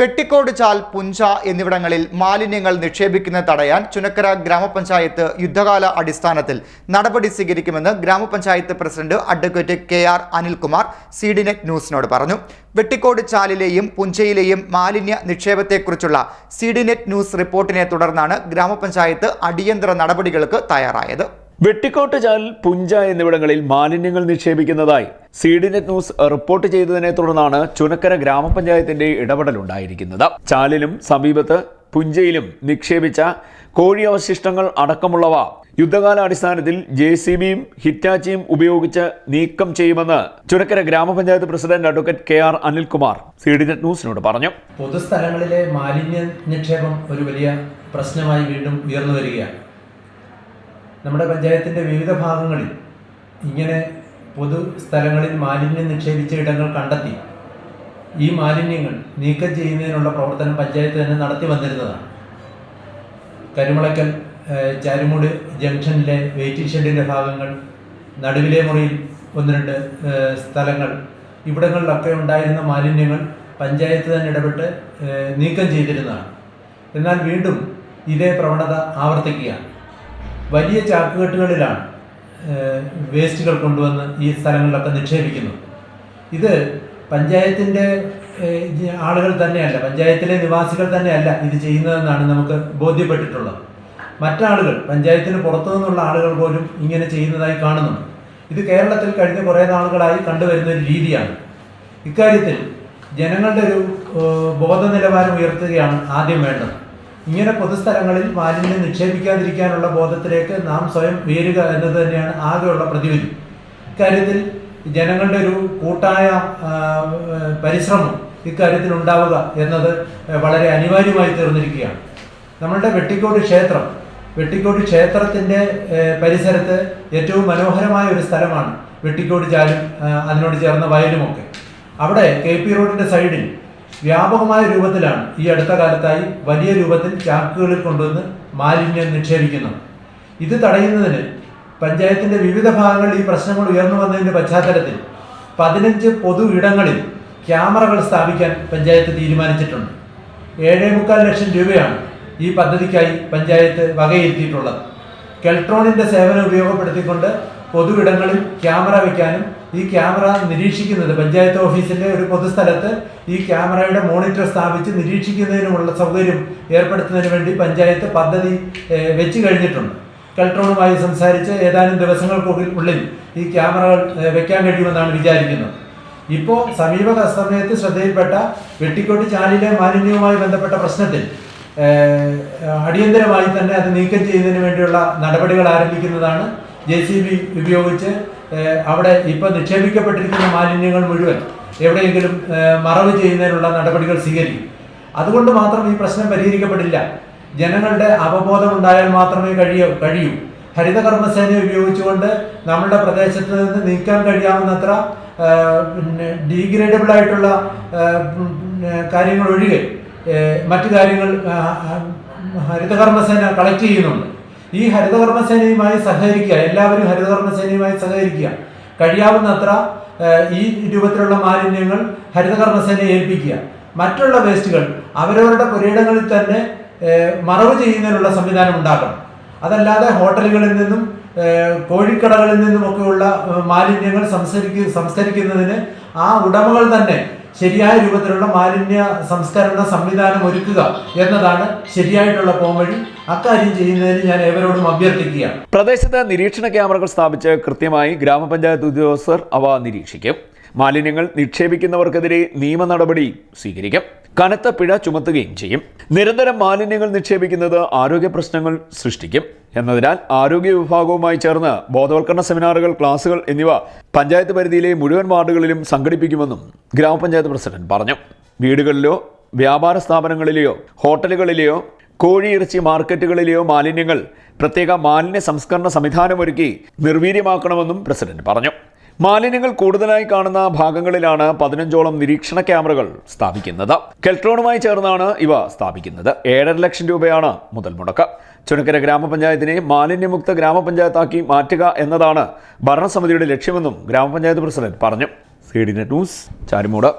വെട്ടിക്കോട് ചാൽ പുഞ്ച എന്നിവിടങ്ങളിൽ മാലിന്യങ്ങൾ നിക്ഷേപിക്കുന്നത് തടയാൻ ചുനക്കര ഗ്രാമപഞ്ചായത്ത് യുദ്ധകാല അടിസ്ഥാനത്തിൽ നടപടി സ്വീകരിക്കുമെന്ന് ഗ്രാമപഞ്ചായത്ത് president advocate K R Anilkumar CD net ന്യൂസിനോട് പറഞ്ഞു. വെട്ടിക്കോട് ചാലിലെയും പുഞ്ചയിലെയും മാലിന്യ നിക്ഷേപത്തെക്കുറിച്ചുള്ള സിഡിനെറ്റ് ന്യൂസ് റിപ്പോർട്ടിനെ തുടർന്നാണ് ഗ്രാമപഞ്ചായത്ത് അടിയന്തര നടപടികൾക്ക് തയ്യാറായത്. വെട്ടിക്കോട്ട് ചാൽ പുഞ്ച എന്നിവിടങ്ങളിൽ മാലിന്യങ്ങൾ നിക്ഷേപിക്കുന്നതായി സീഡിനെറ്റ് ന്യൂസ് റിപ്പോർട്ട് ചെയ്തതിനെ തുടർന്നാണ് ചുനക്കര ഗ്രാമപഞ്ചായത്തിന്റെ ഇടപെടലുണ്ടായിരിക്കുന്നത്. ചാലിലും സമീപത്ത് പുഞ്ചയിലും നിക്ഷേപിച്ച കോഴി അവശിഷ്ടങ്ങൾ അടക്കമുള്ളവ യുദ്ധകാലാടിസ്ഥാനത്തിൽ ജെ സി ബിയും ഹിറ്റാച്ചിയും ഉപയോഗിച്ച് നീക്കം ചെയ്യുമെന്ന് ചുനക്കര ഗ്രാമപഞ്ചായത്ത് president advocate K R Anilkumar CD net ന്യൂസിനോട് പറഞ്ഞു. പൊതുസ്ഥലങ്ങളിലെ മാലിന്യ നിക്ഷേപം ഒരു വലിയ പ്രശ്നമായി വീണ്ടും ഉയർന്നു വരികയാണ്. നമ്മുടെ പഞ്ചായത്തിന്റെ വിവിധ ഭാഗങ്ങളിൽ ഇങ്ങനെ പൊതു സ്ഥലങ്ങളിൽ മാലിന്യം നിക്ഷേപിച്ച ഇടങ്ങൾ കണ്ടെത്തി. ഈ മാലിന്യങ്ങൾ നീക്കം ചെയ്യുന്നതിനുള്ള പ്രവർത്തനം പഞ്ചായത്ത് തന്നെ നടത്തി വന്നിരുന്നതാണ്. കരുമുളയ്ക്കൽ ചാരുമൂട് ജംഗ്ഷനിലെ വെയിറ്റിംഗ് ഷെഡിന്റെ ഭാഗങ്ങൾ നടുവിലെ മുറിയിൽ ഒന്ന് രണ്ട് സ്ഥലങ്ങൾ ഇവിടങ്ങളിലൊക്കെ ഉണ്ടായിരുന്ന മാലിന്യങ്ങൾ പഞ്ചായത്ത് തന്നെ ഇടപെട്ട് നീക്കം ചെയ്തിരുന്നതാണ്. എന്നാൽ വീണ്ടും ഇതേ പ്രവണത ആവർത്തിക്കുകയാണ്. വലിയ ചാക്കുകെട്ടുകളിലാണ് വേസ്റ്റുകൾ കൊണ്ടുവന്ന് ഈ സ്ഥലങ്ങളിലൊക്കെ നിക്ഷേപിക്കുന്നത്. ഇത് പഞ്ചായത്തിന്റെ ആളുകൾ തന്നെയല്ല പഞ്ചായത്തിലെ നിവാസികൾ തന്നെയല്ല ഇത് ചെയ്യുന്നതെന്നാണ് നമുക്ക് ബോധ്യപ്പെട്ടിട്ടുള്ളത്. മറ്റാളുകൾ പഞ്ചായത്തിന് പുറത്തു നിന്നുള്ള ആളുകൾ പോലും ഇങ്ങനെ ചെയ്യുന്നതായി കാണുന്നുണ്ട്. ഇത് കേരളത്തിൽ കഴിഞ്ഞ കുറേ നാളുകളായി കണ്ടുവരുന്ന ഒരു രീതിയാണ്. ഇക്കാര്യത്തിൽ ജനങ്ങളുടെ ഒരു ബോധനിലവാരം ബോധ നിലവാരം ഉയർത്തുകയാണ് ആദ്യം വേണ്ടത്. ഇങ്ങനെ പൊതുസ്ഥലങ്ങളിൽ മാലിന്യം നിക്ഷേപിക്കാതിരിക്കാനുള്ള ബോധത്തിലേക്ക് നാം സ്വയം ഉയരുക എന്നത് തന്നെയാണ് ആകെയുള്ള പ്രതിവിധി. ഇക്കാര്യത്തിൽ ജനങ്ങളുടെ ഒരു കൂട്ടായ പരിശ്രമം ഇക്കാര്യത്തിൽ ഉണ്ടാവുക എന്നത് വളരെ അനിവാര്യമായി തീർന്നിരിക്കുകയാണ്. നമ്മളുടെ വെട്ടിക്കോട് ക്ഷേത്രം വെട്ടിക്കോട് ക്ഷേത്രത്തിന്റെ പരിസരത്ത് ഏറ്റവും മനോഹരമായ ഒരു സ്ഥലമാണ് വെട്ടിക്കോട് ചാലും അതിനോട് ചേർന്ന വയലുമൊക്കെ. അവിടെ കെ പി റോഡിന്റെ സൈഡിൽ വ്യാപകമായ രൂപത്തിലാണ് ഈ അടുത്ത കാലത്തായി വലിയ രൂപത്തിൽ ചാക്കുകളിൽ കൊണ്ടുവന്ന് മാലിന്യം നിക്ഷേപിക്കുന്നത്. ഇത് തടയുന്നതിന് പഞ്ചായത്തിന്റെ വിവിധ ഭാഗങ്ങളിൽ ഈ പ്രശ്നങ്ങൾ ഉയർന്നു വന്നതിന്റെ പശ്ചാത്തലത്തിൽ പതിനഞ്ച് പൊതു ഇടങ്ങളിൽ ക്യാമറകൾ സ്ഥാപിക്കാൻ പഞ്ചായത്ത് തീരുമാനിച്ചിട്ടുണ്ട്. ഏഴേ മുക്കാൽ ലക്ഷം രൂപയാണ് ഈ പദ്ധതിക്കായി പഞ്ചായത്ത് വകയിരുത്തിയിട്ടുള്ളത്. കെൽട്രോണിന്റെ സേവനം ഉപയോഗപ്പെടുത്തിക്കൊണ്ട് പൊതുവിടങ്ങളിൽ ക്യാമറ വയ്ക്കാനും ഈ ക്യാമറ നിരീക്ഷിക്കുന്നത് പഞ്ചായത്ത് ഓഫീസിന്റെ ഒരു പൊതുസ്ഥലത്ത് ഈ ക്യാമറയുടെ മോണിറ്റർ സ്ഥാപിച്ച് നിരീക്ഷിക്കുന്നതിനുമുള്ള സൗകര്യം ഏർപ്പെടുത്തുന്നതിന് വേണ്ടി പഞ്ചായത്ത് പദ്ധതി വെച്ച് കഴിഞ്ഞിട്ടുണ്ട്. കെൽട്രോണുമായി സംസാരിച്ച് ഏതാനും ദിവസങ്ങൾക്കുള്ളിൽ ഈ ക്യാമറകൾ വെക്കാൻ കഴിയുമെന്നാണ് വിചാരിക്കുന്നത്. ഇപ്പോൾ സമീപ സമയത്ത് ശ്രദ്ധയിൽപ്പെട്ട വെട്ടിക്കോട്ട് ചാലിലെ മാലിന്യവുമായി ബന്ധപ്പെട്ട പ്രശ്നത്തിൽ അടിയന്തരമായി തന്നെ അത് നീക്കം ചെയ്യുന്നതിന് വേണ്ടിയുള്ള നടപടികൾ ആരംഭിക്കുന്നതാണ് ജെ സി ബി ഉപയോഗിച്ച് അവിടെ ഇപ്പോൾ നിക്ഷേപിക്കപ്പെട്ടിരിക്കുന്ന മാലിന്യങ്ങൾ മുഴുവൻ എവിടെയെങ്കിലും മറവ് ചെയ്യുന്നതിനുള്ള നടപടികൾ സ്വീകരിക്കും. അതുകൊണ്ട് മാത്രം ഈ പ്രശ്നം പരിഹരിക്കപ്പെടില്ല. ജനങ്ങളുടെ അവബോധം ഉണ്ടായാൽ മാത്രമേ കഴിയൂ കഴിയൂ. ഹരിതകർമ്മസേനയെ ഉപയോഗിച്ചുകൊണ്ട് നമ്മുടെ പ്രദേശത്ത് നിന്ന് നീക്കാൻ കഴിയാവുന്നത്ര ഡീഗ്രേഡബിൾ ആയിട്ടുള്ള കാര്യങ്ങൾ ഒഴികെ മറ്റു കാര്യങ്ങൾ ഹരിതകർമ്മസേന കളക്ട് ചെയ്യുന്നുണ്ട്. ഈ ഹരിതകർമ്മസേനയുമായി സഹകരിക്കുക എല്ലാവരും ഹരിതകർമ്മസേനയുമായി സഹകരിക്കുക. കഴിയാവുന്നത്ര ഈ രൂപത്തിലുള്ള മാലിന്യങ്ങൾ ഹരിതകർമ്മസേനയെ ഏൽപ്പിക്കുക. മറ്റുള്ള വേസ്റ്റുകൾ അവരവരുടെ പുരയിടങ്ങളിൽ തന്നെ മറവ് ചെയ്യുന്നതിനുള്ള സംവിധാനം ഉണ്ടാക്കണം. അതല്ലാതെ ഹോട്ടലുകളിൽ നിന്നും കോഴിക്കടകളിൽ നിന്നുമൊക്കെയുള്ള മാലിന്യങ്ങൾ സംസ്കരിക്ക സംസ്കരിക്കുന്നതിന് ആ ഉടമകൾ തന്നെ ശരിയായ രൂപത്തിലുള്ള മാലിന്യ സംസ്കരണ സംവിധാനം ഒരുക്കുക എന്നതാണ് ശരിയായിട്ടുള്ള പോംവഴി. അക്കാര്യം ചെയ്യുന്നതിന് ഞാൻ ഏവരോടും അഭ്യർത്ഥിക്കുകയാണ്. പ്രദേശത്ത് നിരീക്ഷണ ക്യാമറകൾ സ്ഥാപിച്ച് കൃത്യമായി ഗ്രാമപഞ്ചായത്ത് ഉദ്യോഗസ്ഥർ അവ നിരീക്ഷിക്കും. മാലിന്യങ്ങൾ നിക്ഷേപിക്കുന്നവർക്കെതിരെ നിയമ നടപടി സ്വീകരിക്കും. കനത്ത പിഴ ചുമത്തുകയും ചെയ്യും. നിരന്തരം മാലിന്യങ്ങൾ നിക്ഷേപിക്കുന്നത് ആരോഗ്യ പ്രശ്നങ്ങൾ സൃഷ്ടിക്കും. എന്നതിനാൽ ആരോഗ്യ വിഭാഗവുമായി ചേർന്ന് ബോധവൽക്കരണ സെമിനാറുകൾ ക്ലാസുകൾ എന്നിവ പഞ്ചായത്ത് പരിധിയിലെ മുഴുവൻ വാർഡുകളിലും സംഘടിപ്പിക്കുമെന്നും ഗ്രാമപഞ്ചായത്ത് പ്രസിഡന്റ് പറഞ്ഞു. വീടുകളിലോ വ്യാപാര സ്ഥാപനങ്ങളിലെയോ ഹോട്ടലുകളിലെയോ കോഴിയിറച്ചി മാർക്കറ്റുകളിലെയോ മാലിന്യങ്ങൾ പ്രത്യേക മാലിന്യ സംസ്കരണ സംവിധാനമൊരുക്കി നിർവീര്യമാക്കണമെന്നും പ്രസിഡന്റ് പറഞ്ഞു. മാലിന്യങ്ങൾ കൂടുതലായി കാണുന്ന ഭാഗങ്ങളിലാണ് പതിനഞ്ചോളം നിരീക്ഷണ ക്യാമറകൾ സ്ഥാപിക്കുന്നത്. കെൽട്രോണുമായി ചേർന്നാണ് ഇവ സ്ഥാപിക്കുന്നത്. ഏഴര ലക്ഷം രൂപയാണ് മുതൽ മുടക്ക്. ചുനക്കര ഗ്രാമപഞ്ചായത്തിനെ മാലിന്യമുക്ത ഗ്രാമപഞ്ചായത്താക്കി മാറ്റുക എന്നതാണ് ഭരണസമിതിയുടെ ലക്ഷ്യമെന്നും ഗ്രാമപഞ്ചായത്ത് പ്രസിഡന്റ് പറഞ്ഞു. C D net news Charimood.